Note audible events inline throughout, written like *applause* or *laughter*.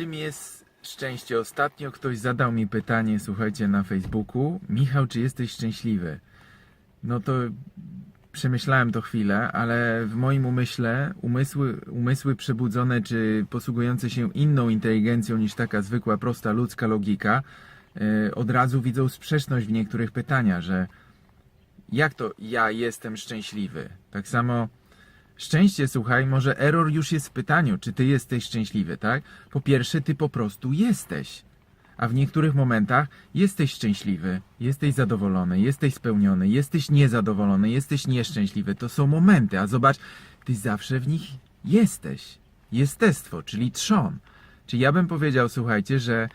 Czym jest szczęście? Ostatnio ktoś zadał mi pytanie, słuchajcie, na Facebooku. Michał, czy jesteś szczęśliwy? No to przemyślałem to chwilę, ale w moim umyśle umysły, umysły przebudzone czy posługujące się inną inteligencją niż taka zwykła, prosta ludzka logika yy, od razu widzą sprzeczność w niektórych pytaniach, że jak to ja jestem szczęśliwy? Tak samo szczęście, słuchaj, może error już jest w pytaniu, czy ty jesteś szczęśliwy, tak? Po pierwsze, ty po prostu jesteś. A w niektórych momentach jesteś szczęśliwy, jesteś zadowolony, jesteś spełniony, jesteś niezadowolony, jesteś nieszczęśliwy. To są momenty, a zobacz, ty zawsze w nich jesteś. Jestestwo, czyli trzon. Czyli ja bym powiedział, słuchajcie, że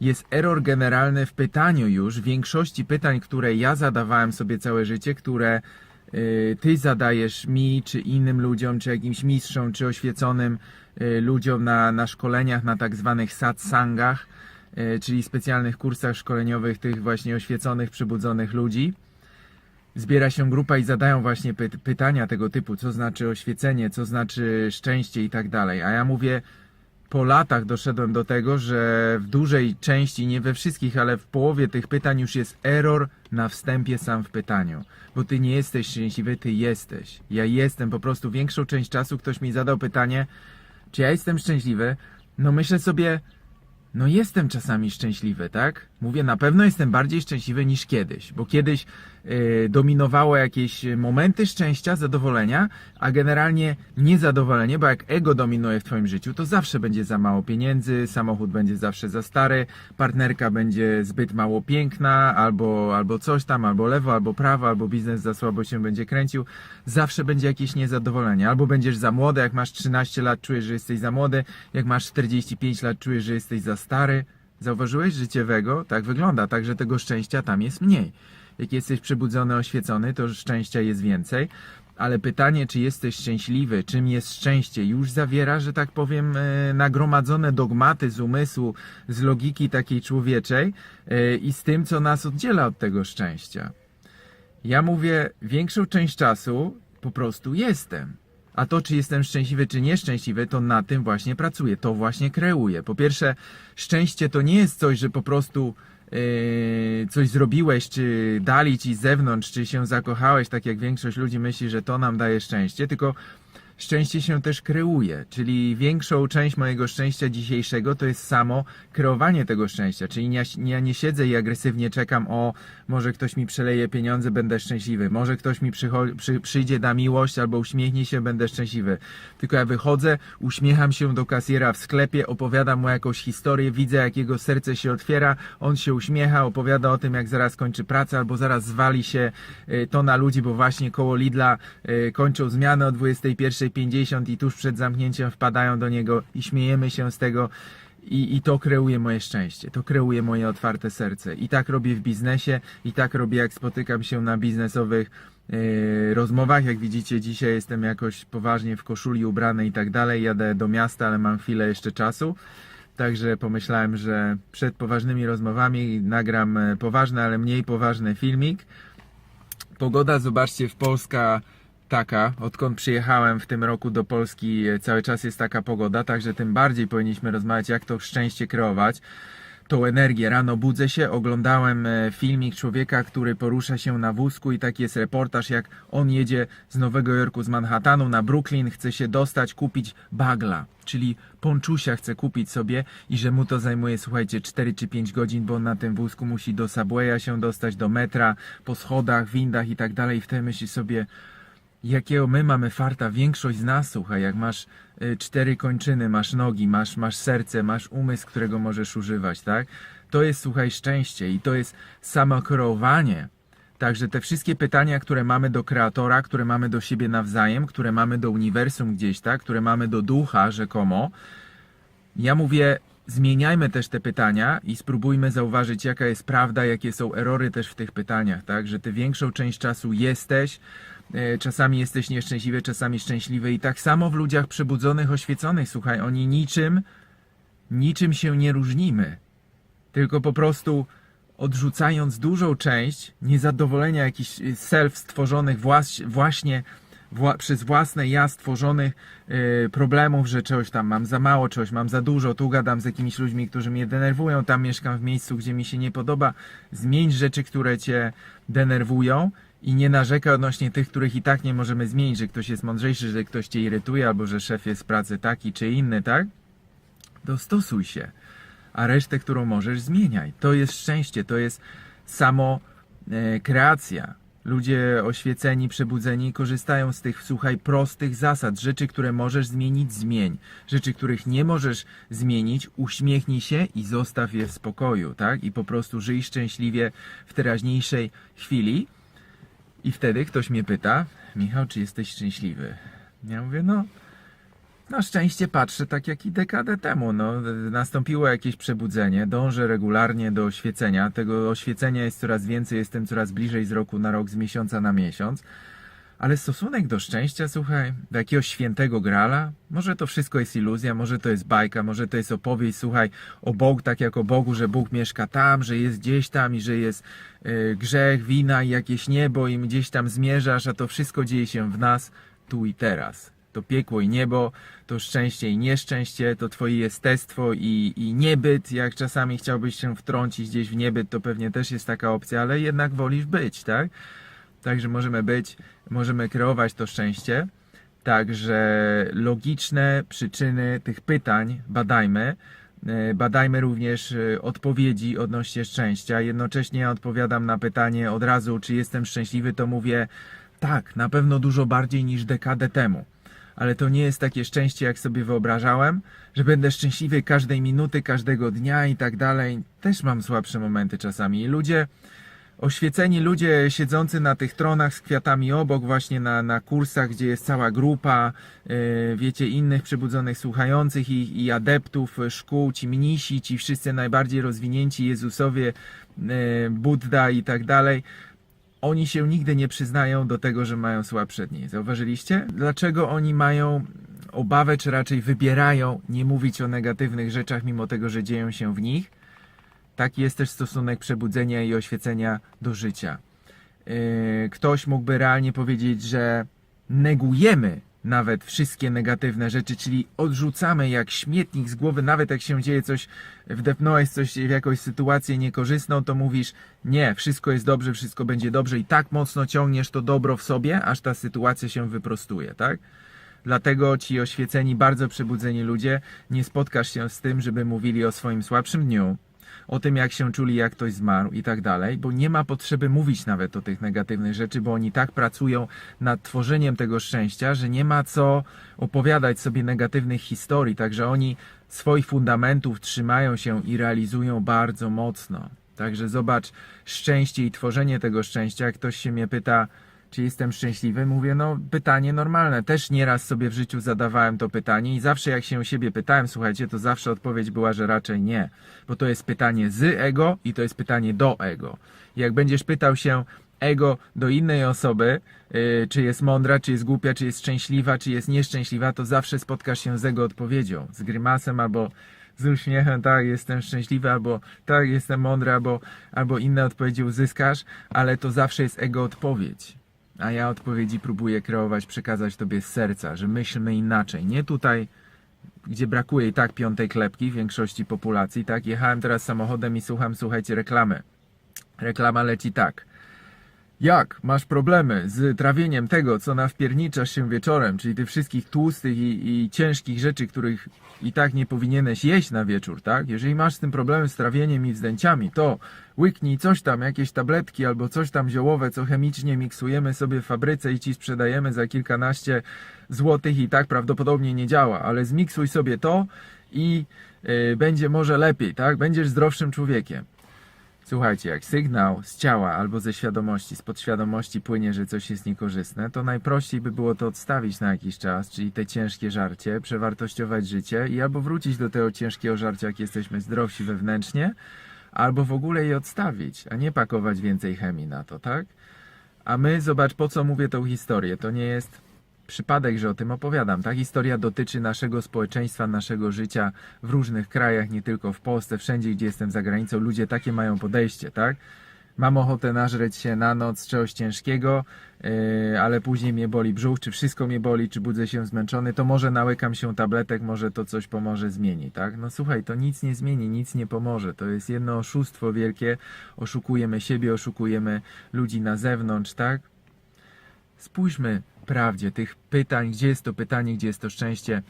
jest error generalny w pytaniu już, w większości pytań, które ja zadawałem sobie całe życie, które ty zadajesz mi, czy innym ludziom, czy jakimś mistrzom, czy oświeconym y, ludziom na, na szkoleniach, na tak zwanych satsangach, y, czyli specjalnych kursach szkoleniowych tych właśnie oświeconych, przybudzonych ludzi. Zbiera się grupa i zadają właśnie py pytania tego typu, co znaczy oświecenie, co znaczy szczęście i tak dalej. A ja mówię, po latach doszedłem do tego, że w dużej części, nie we wszystkich, ale w połowie tych pytań już jest error na wstępie sam w pytaniu. Bo ty nie jesteś szczęśliwy, ty jesteś. Ja jestem po prostu większą część czasu ktoś mi zadał pytanie, czy ja jestem szczęśliwy? No myślę sobie, no jestem czasami szczęśliwy, tak? Mówię, na pewno jestem bardziej szczęśliwy niż kiedyś, bo kiedyś dominowało jakieś momenty szczęścia, zadowolenia, a generalnie niezadowolenie, bo jak ego dominuje w twoim życiu, to zawsze będzie za mało pieniędzy, samochód będzie zawsze za stary, partnerka będzie zbyt mało piękna, albo, albo coś tam, albo lewo, albo prawo, albo biznes za słabo się będzie kręcił. Zawsze będzie jakieś niezadowolenie. Albo będziesz za młody, jak masz 13 lat, czujesz, że jesteś za młody, jak masz 45 lat, czujesz, że jesteś za stary. Zauważyłeś życiowego? Tak wygląda, także tego szczęścia tam jest mniej. Jak jesteś przebudzony, oświecony, to szczęścia jest więcej. Ale pytanie, czy jesteś szczęśliwy, czym jest szczęście, już zawiera, że tak powiem, e, nagromadzone dogmaty z umysłu, z logiki takiej człowieczej e, i z tym, co nas oddziela od tego szczęścia. Ja mówię, większą część czasu po prostu jestem. A to, czy jestem szczęśliwy, czy nieszczęśliwy, to na tym właśnie pracuję, to właśnie kreuję. Po pierwsze, szczęście to nie jest coś, że po prostu coś zrobiłeś, czy dali ci z zewnątrz, czy się zakochałeś, tak jak większość ludzi myśli, że to nam daje szczęście, tylko szczęście się też kreuje, czyli większą część mojego szczęścia dzisiejszego to jest samo kreowanie tego szczęścia, czyli ja, ja nie siedzę i agresywnie czekam, o może ktoś mi przeleje pieniądze, będę szczęśliwy, może ktoś mi przy, przyjdzie da miłość albo uśmiechnie się, będę szczęśliwy, tylko ja wychodzę, uśmiecham się do kasjera w sklepie, opowiadam mu jakąś historię, widzę jak jego serce się otwiera, on się uśmiecha, opowiada o tym jak zaraz kończy pracę albo zaraz zwali się y, tona ludzi, bo właśnie koło Lidla y, kończą zmianę o 21.50 i tuż przed zamknięciem wpadają do niego i śmiejemy się z tego. I, I to kreuje moje szczęście, to kreuje moje otwarte serce. I tak robię w biznesie, i tak robię, jak spotykam się na biznesowych yy, rozmowach. Jak widzicie, dzisiaj jestem jakoś poważnie w koszuli ubrany i tak dalej. Jadę do miasta, ale mam chwilę jeszcze czasu. Także pomyślałem, że przed poważnymi rozmowami nagram e, poważny, ale mniej poważny filmik. Pogoda, zobaczcie, w Polska taka, odkąd przyjechałem w tym roku do Polski, e, cały czas jest taka pogoda, także tym bardziej powinniśmy rozmawiać, jak to szczęście kreować. Tą energię. Rano budzę się, oglądałem e, filmik człowieka, który porusza się na wózku i taki jest reportaż, jak on jedzie z Nowego Jorku, z Manhattanu na Brooklyn, chce się dostać, kupić bagla, czyli ponczusia chce kupić sobie i że mu to zajmuje, słuchajcie, 4 czy 5 godzin, bo on na tym wózku musi do Subwaya się dostać, do metra, po schodach, windach i tak dalej. I wtedy myśli sobie, jakiego my mamy farta, większość z nas, słuchaj, jak masz y, cztery kończyny, masz nogi, masz, masz serce, masz umysł, którego możesz używać, tak? To jest, słuchaj, szczęście i to jest samo kreowanie. Także te wszystkie pytania, które mamy do kreatora, które mamy do siebie nawzajem, które mamy do uniwersum gdzieś, tak? Które mamy do ducha rzekomo, ja mówię, zmieniajmy też te pytania i spróbujmy zauważyć, jaka jest prawda, jakie są erory też w tych pytaniach, tak? Że ty większą część czasu jesteś, czasami jesteś nieszczęśliwy, czasami szczęśliwy i tak samo w ludziach przebudzonych, oświeconych, słuchaj, oni niczym, niczym się nie różnimy, tylko po prostu odrzucając dużą część niezadowolenia jakichś self stworzonych właśnie wła- przez własne ja stworzonych y, problemów, że czegoś tam mam za mało, czegoś mam za dużo, tu gadam z jakimiś ludźmi, którzy mnie denerwują, tam mieszkam w miejscu, gdzie mi się nie podoba. Zmień rzeczy, które cię denerwują i nie narzekaj odnośnie tych, których i tak nie możemy zmienić, że ktoś jest mądrzejszy, że ktoś cię irytuje, albo że szef jest pracy taki czy inny, tak? Dostosuj się, a resztę, którą możesz, zmieniaj. To jest szczęście, to jest samo e, kreacja. Ludzie oświeceni, przebudzeni korzystają z tych, słuchaj, prostych zasad. Rzeczy, które możesz zmienić, zmień. Rzeczy, których nie możesz zmienić, uśmiechnij się i zostaw je w spokoju, tak? I po prostu żyj szczęśliwie w teraźniejszej chwili. I wtedy ktoś mnie pyta, Michał, czy jesteś szczęśliwy? Ja mówię, no, na szczęście patrzę tak jak i dekadę temu. No, nastąpiło jakieś przebudzenie, dążę regularnie do oświecenia. Tego oświecenia jest coraz więcej, jestem coraz bliżej z roku na rok, z miesiąca na miesiąc. Ale stosunek do szczęścia, słuchaj, do jakiegoś świętego grala, może to wszystko jest iluzja, może to jest bajka, może to jest opowieść, słuchaj, o Bogu, tak jak o Bogu, że Bóg mieszka tam, że jest gdzieś tam i że jest y, grzech, wina i jakieś niebo i gdzieś tam zmierzasz, a to wszystko dzieje się w nas tu i teraz. To piekło i niebo, to szczęście i nieszczęście, to twoje jestestwo i, i niebyt, jak czasami chciałbyś się wtrącić gdzieś w niebyt, to pewnie też jest taka opcja, ale jednak wolisz być, tak? Także możemy być, możemy kreować to szczęście. Także logiczne przyczyny tych pytań badajmy. E, Badajmy również e, odpowiedzi odnośnie szczęścia. Jednocześnie odpowiadam na pytanie od razu, czy jestem szczęśliwy, to mówię tak, na pewno dużo bardziej niż dekadę temu. Ale to nie jest takie szczęście, jak sobie wyobrażałem, że będę szczęśliwy każdej minuty, każdego dnia i tak dalej. Też mam słabsze momenty czasami. I ludzie, oświeceni ludzie siedzący na tych tronach z kwiatami obok, właśnie na, na kursach, gdzie jest cała grupa, yy, wiecie, innych przebudzonych słuchających i, i adeptów szkół, ci mnisi, ci wszyscy najbardziej rozwinięci Jezusowie, yy, Buddha i tak dalej. Oni się nigdy nie przyznają do tego, że mają słabsze dni. Zauważyliście? Dlaczego oni mają obawę, czy raczej wybierają nie mówić o negatywnych rzeczach, mimo tego, że dzieją się w nich? Taki jest też stosunek przebudzenia i oświecenia do życia. Yy, Ktoś mógłby realnie powiedzieć, że negujemy nawet wszystkie negatywne rzeczy, czyli odrzucamy jak śmietnik z głowy, nawet jak się dzieje coś, wdepnąłeś coś w jakąś sytuację niekorzystną, to mówisz nie, wszystko jest dobrze, wszystko będzie dobrze i tak mocno ciągniesz to dobro w sobie, aż ta sytuacja się wyprostuje, tak? Dlatego ci oświeceni, bardzo przebudzeni ludzie, nie spotkasz się z tym, żeby mówili o swoim słabszym dniu, o tym, jak się czuli, jak ktoś zmarł i tak dalej, bo nie ma potrzeby mówić nawet o tych negatywnych rzeczy, bo oni tak pracują nad tworzeniem tego szczęścia, że nie ma co opowiadać sobie negatywnych historii, także oni swoich fundamentów trzymają się i realizują bardzo mocno. Także zobacz, szczęście i tworzenie tego szczęścia, jak ktoś się mnie pyta, czy jestem szczęśliwy? Mówię, no pytanie normalne. Też nieraz sobie w życiu zadawałem to pytanie i zawsze jak się siebie pytałem, słuchajcie, to zawsze odpowiedź była, że raczej nie. Bo to jest pytanie z ego i to jest pytanie do ego. Jak będziesz pytał się ego do innej osoby, yy, czy jest mądra, czy jest głupia, czy jest szczęśliwa, czy jest nieszczęśliwa, to zawsze spotkasz się z ego odpowiedzią. Z grymasem albo z uśmiechem, tak, jestem szczęśliwy, albo tak, jestem mądry, albo, albo inne odpowiedzi uzyskasz, ale to zawsze jest ego odpowiedź. A ja odpowiedzi próbuję kreować, przekazać tobie z serca, że myślmy inaczej. Nie tutaj, gdzie brakuje i tak piątej klepki w większości populacji, tak? Jechałem teraz samochodem i słucham, słuchajcie, reklamy. Reklama leci tak. Jak masz problemy z trawieniem tego, co nawpierniczasz się wieczorem, czyli tych wszystkich tłustych i, i ciężkich rzeczy, których i tak nie powinieneś jeść na wieczór, tak? Jeżeli masz z tym problemy z trawieniem i wzdęciami, to łyknij coś tam, jakieś tabletki albo coś tam ziołowe, co chemicznie miksujemy sobie w fabryce i ci sprzedajemy za kilkanaście złotych i tak prawdopodobnie nie działa, ale zmiksuj sobie to i y, będzie może lepiej, tak? Będziesz zdrowszym człowiekiem. Słuchajcie, jak sygnał z ciała albo ze świadomości, z podświadomości płynie, że coś jest niekorzystne, to najprościej by było to odstawić na jakiś czas, czyli te ciężkie żarcie, przewartościować życie i albo wrócić do tego ciężkiego żarcia, jak jesteśmy zdrowsi wewnętrznie, albo w ogóle je odstawić, a nie pakować więcej chemii na to, tak? A my, zobacz, po co mówię tą historię. To nie jest przypadek, że o tym opowiadam. Ta historia dotyczy naszego społeczeństwa, naszego życia w różnych krajach, nie tylko w Polsce, wszędzie, gdzie jestem za granicą. Ludzie takie mają podejście, tak? mam ochotę nażreć się na noc czegoś ciężkiego, yy, ale później mnie boli brzuch, czy wszystko mnie boli, czy budzę się zmęczony, to może nałykam się tabletek, może to coś pomoże, zmieni, tak? No słuchaj, to nic nie zmieni, nic nie pomoże. To jest jedno oszustwo wielkie. Oszukujemy siebie, oszukujemy ludzi na zewnątrz, tak? Spójrzmy prawdzie tych pytań, gdzie jest to pytanie, gdzie jest to szczęście.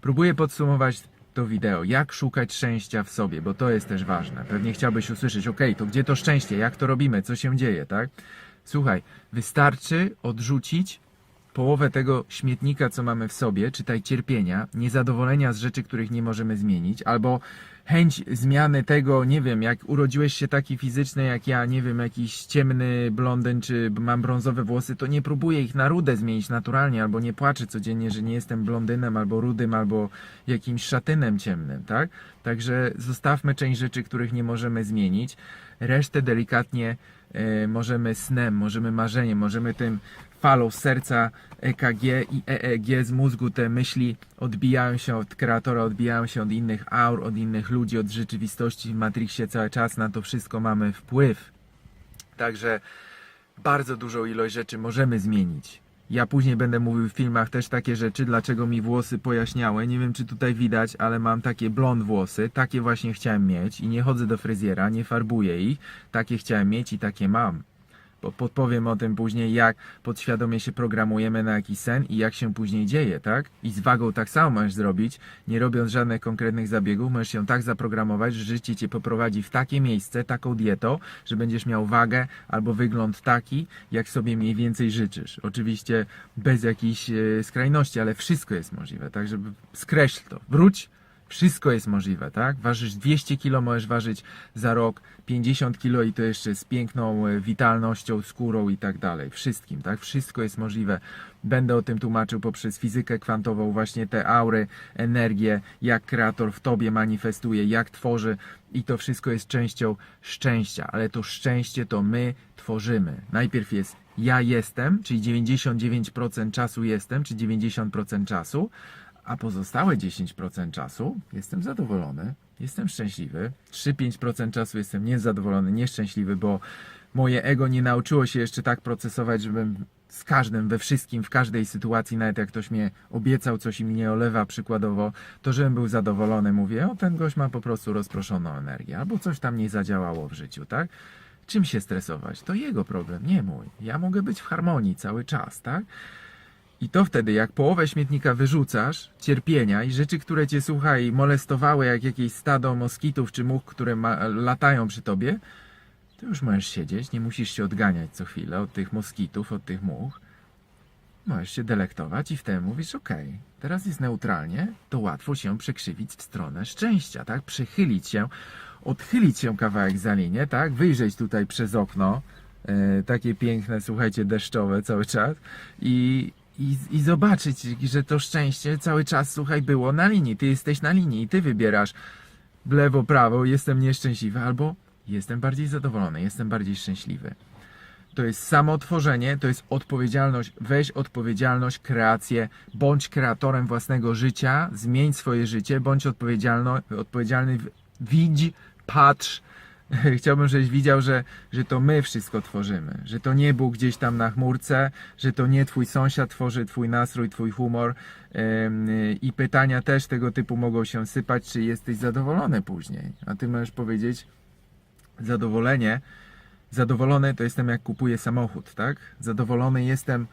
Próbuję podsumować to wideo, jak szukać szczęścia w sobie, bo to jest też ważne. Pewnie chciałbyś usłyszeć, ok, to gdzie to szczęście, jak to robimy, co się dzieje, tak? Słuchaj, wystarczy odrzucić połowę tego śmietnika, co mamy w sobie, czytaj cierpienia, niezadowolenia z rzeczy, których nie możemy zmienić, albo chęć zmiany tego, nie wiem, jak urodziłeś się taki fizyczny jak ja, nie wiem, jakiś ciemny blondyn, czy mam brązowe włosy, to nie próbuję ich na rudę zmienić naturalnie, albo nie płaczę codziennie, że nie jestem blondynem, albo rudym, albo jakimś szatynem ciemnym, tak? Także zostawmy część rzeczy, których nie możemy zmienić, resztę delikatnie e, możemy snem, możemy marzeniem, możemy tym falą serca EKG i EEG z mózgu te myśli odbijają się od kreatora, odbijają się od innych aur, od innych ludzi, od rzeczywistości w Matrixie cały czas na to wszystko mamy wpływ. Także bardzo dużą ilość rzeczy możemy zmienić. Ja później będę mówił w filmach też takie rzeczy, dlaczego mi włosy pojaśniały. Nie wiem, czy tutaj widać, ale mam takie blond włosy. Takie właśnie chciałem mieć i nie chodzę do fryzjera, nie farbuję ich. Takie chciałem mieć i takie mam. Podpowiem o tym później, jak podświadomie się programujemy na jakiś sen i jak się później dzieje, tak? I z wagą tak samo możesz zrobić, nie robiąc żadnych konkretnych zabiegów, możesz się tak zaprogramować, że życie cię poprowadzi w takie miejsce, taką dietą, że będziesz miał wagę albo wygląd taki, jak sobie mniej więcej życzysz. Oczywiście bez jakichś e, skrajności, ale wszystko jest możliwe, tak? Żeby skreśl to. Wróć wszystko jest możliwe, tak? Ważysz 200 kg, możesz ważyć za rok 50 kg i to jeszcze z piękną e, witalnością, skórą i tak dalej. Wszystkim, tak? Wszystko jest możliwe. Będę o tym tłumaczył poprzez fizykę kwantową, właśnie te aury, energię, jak kreator w tobie manifestuje, jak tworzy i to wszystko jest częścią szczęścia, ale to szczęście to my tworzymy. Najpierw jest ja jestem, czyli 99% czasu jestem, czy 90% czasu, a pozostałe 10% czasu jestem zadowolony, jestem szczęśliwy. 3-5% czasu jestem niezadowolony, nieszczęśliwy, bo moje ego nie nauczyło się jeszcze tak procesować, żebym z każdym, we wszystkim, w każdej sytuacji, nawet jak ktoś mnie obiecał coś i mnie olewa przykładowo, to żebym był zadowolony, mówię, o ten gość ma po prostu rozproszoną energię, albo coś tam nie zadziałało w życiu, tak? Czym się stresować? To jego problem, nie mój. Ja mogę być w harmonii cały czas, tak? I to wtedy, jak połowę śmietnika wyrzucasz, cierpienia i rzeczy, które cię, słuchaj, molestowały jak jakieś stado moskitów czy much, które ma, latają przy tobie, to już możesz siedzieć, nie musisz się odganiać co chwilę od tych moskitów, od tych much. Możesz się delektować i wtedy mówisz, okej, teraz jest neutralnie, to łatwo się przekrzywić w stronę szczęścia, tak? Przechylić się, odchylić się kawałek za linię, tak? Wyjrzeć tutaj przez okno, e, takie piękne, słuchajcie, deszczowe cały czas i, i, i zobaczyć, że to szczęście cały czas, słuchaj, było na linii. Ty jesteś na linii i ty wybierasz lewo, prawo, jestem nieszczęśliwy, albo jestem bardziej zadowolony, jestem bardziej szczęśliwy. To jest samotworzenie, to jest odpowiedzialność. Weź odpowiedzialność, kreację, bądź kreatorem własnego życia, zmień swoje życie, bądź odpowiedzialny, w- widź, patrz. *laughs* Chciałbym, żebyś widział, że, że to my wszystko tworzymy, że to nie Bóg gdzieś tam na chmurce, że to nie twój sąsiad tworzy twój nastrój, twój humor i pytania też tego typu mogą się sypać, czy jesteś zadowolony później. A ty możesz powiedzieć, zadowolenie, zadowolony to jestem jak kupuję samochód, tak? Zadowolony jestem,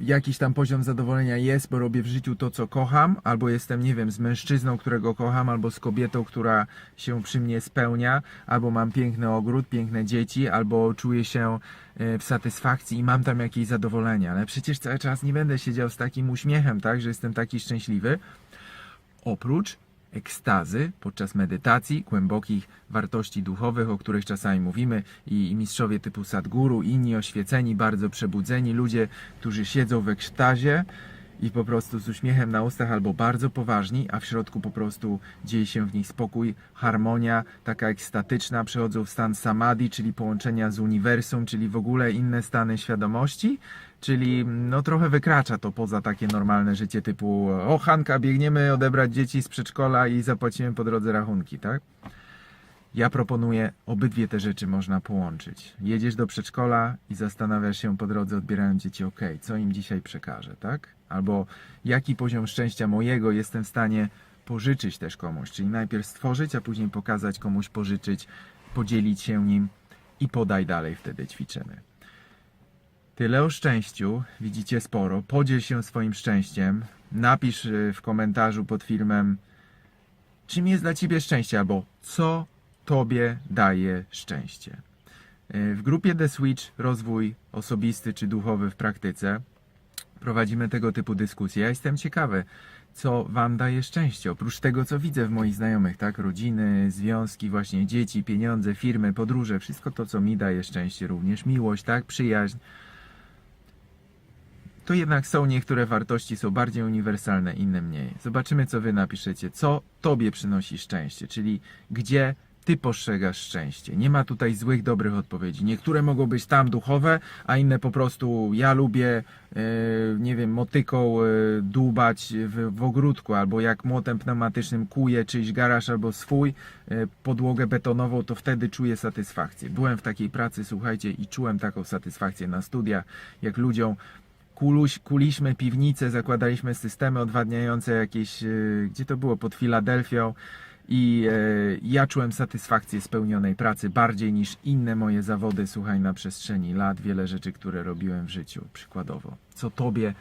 jakiś tam poziom zadowolenia jest, bo robię w życiu to, co kocham, albo jestem, nie wiem, z mężczyzną, którego kocham, albo z kobietą, która się przy mnie spełnia, albo mam piękny ogród, piękne dzieci, albo czuję się e, w satysfakcji i mam tam jakieś zadowolenie, ale przecież cały czas nie będę siedział z takim uśmiechem, tak, że jestem taki szczęśliwy, oprócz ekstazy podczas medytacji, głębokich wartości duchowych, o których czasami mówimy i, mistrzowie typu Sadguru, inni oświeceni, bardzo przebudzeni ludzie, którzy siedzą w ekstazie i po prostu z uśmiechem na ustach albo bardzo poważni, a w środku po prostu dzieje się w nich spokój, harmonia, taka ekstatyczna, przechodzą w stan samadhi, czyli połączenia z uniwersum, czyli w ogóle inne stany świadomości, czyli no trochę wykracza to poza takie normalne życie typu o Hanka, biegniemy odebrać dzieci z przedszkola i zapłacimy po drodze rachunki, tak? Ja proponuję, obydwie te rzeczy można połączyć. Jedziesz do przedszkola i zastanawiasz się po drodze, odbierając dzieci, ok, co im dzisiaj przekażę, tak? Albo jaki poziom szczęścia mojego jestem w stanie pożyczyć też komuś, czyli najpierw stworzyć, a później pokazać komuś, pożyczyć, podzielić się nim i podaj dalej, wtedy ćwiczymy. Tyle o szczęściu, widzicie sporo. Podziel się swoim szczęściem. Napisz y, w komentarzu pod filmem, czym jest dla ciebie szczęście, albo co tobie daje szczęście. Y, W grupie The Switch rozwój osobisty czy duchowy w praktyce prowadzimy tego typu dyskusje. Ja jestem ciekawy, co wam daje szczęście, oprócz tego, co widzę w moich znajomych, tak? Rodziny, związki, właśnie dzieci, pieniądze, firmy, podróże, wszystko to, co mi daje szczęście, również miłość, tak? Przyjaźń. To jednak są niektóre wartości, są bardziej uniwersalne, inne mniej. Zobaczymy, co wy napiszecie. Co tobie przynosi szczęście, czyli gdzie ty postrzegasz szczęście. Nie ma tutaj złych, dobrych odpowiedzi. Niektóre mogą być tam duchowe, a inne po prostu ja lubię, e, nie wiem, motyką e, dłubać w, w ogródku, albo jak młotem pneumatycznym kuję czyjś garaż albo swój, e, podłogę betonową, to wtedy czuję satysfakcję. Byłem w takiej pracy, słuchajcie, i czułem taką satysfakcję na studiach, jak ludziom kuluś, kuliśmy piwnice, zakładaliśmy systemy odwadniające jakieś, e, gdzie to było, pod Filadelfią i e, ja czułem satysfakcję spełnionej pracy bardziej niż inne moje zawody, słuchaj, na przestrzeni lat, wiele rzeczy, które robiłem w życiu, przykładowo. Co tobie,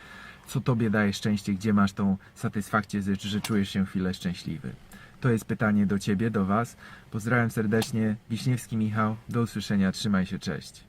co tobie daje szczęście, gdzie masz tą satysfakcję, że, że czujesz się chwilę szczęśliwy? To jest pytanie do ciebie, do was. Pozdrawiam serdecznie, Wiśniewski Michał, do usłyszenia, trzymaj się, cześć.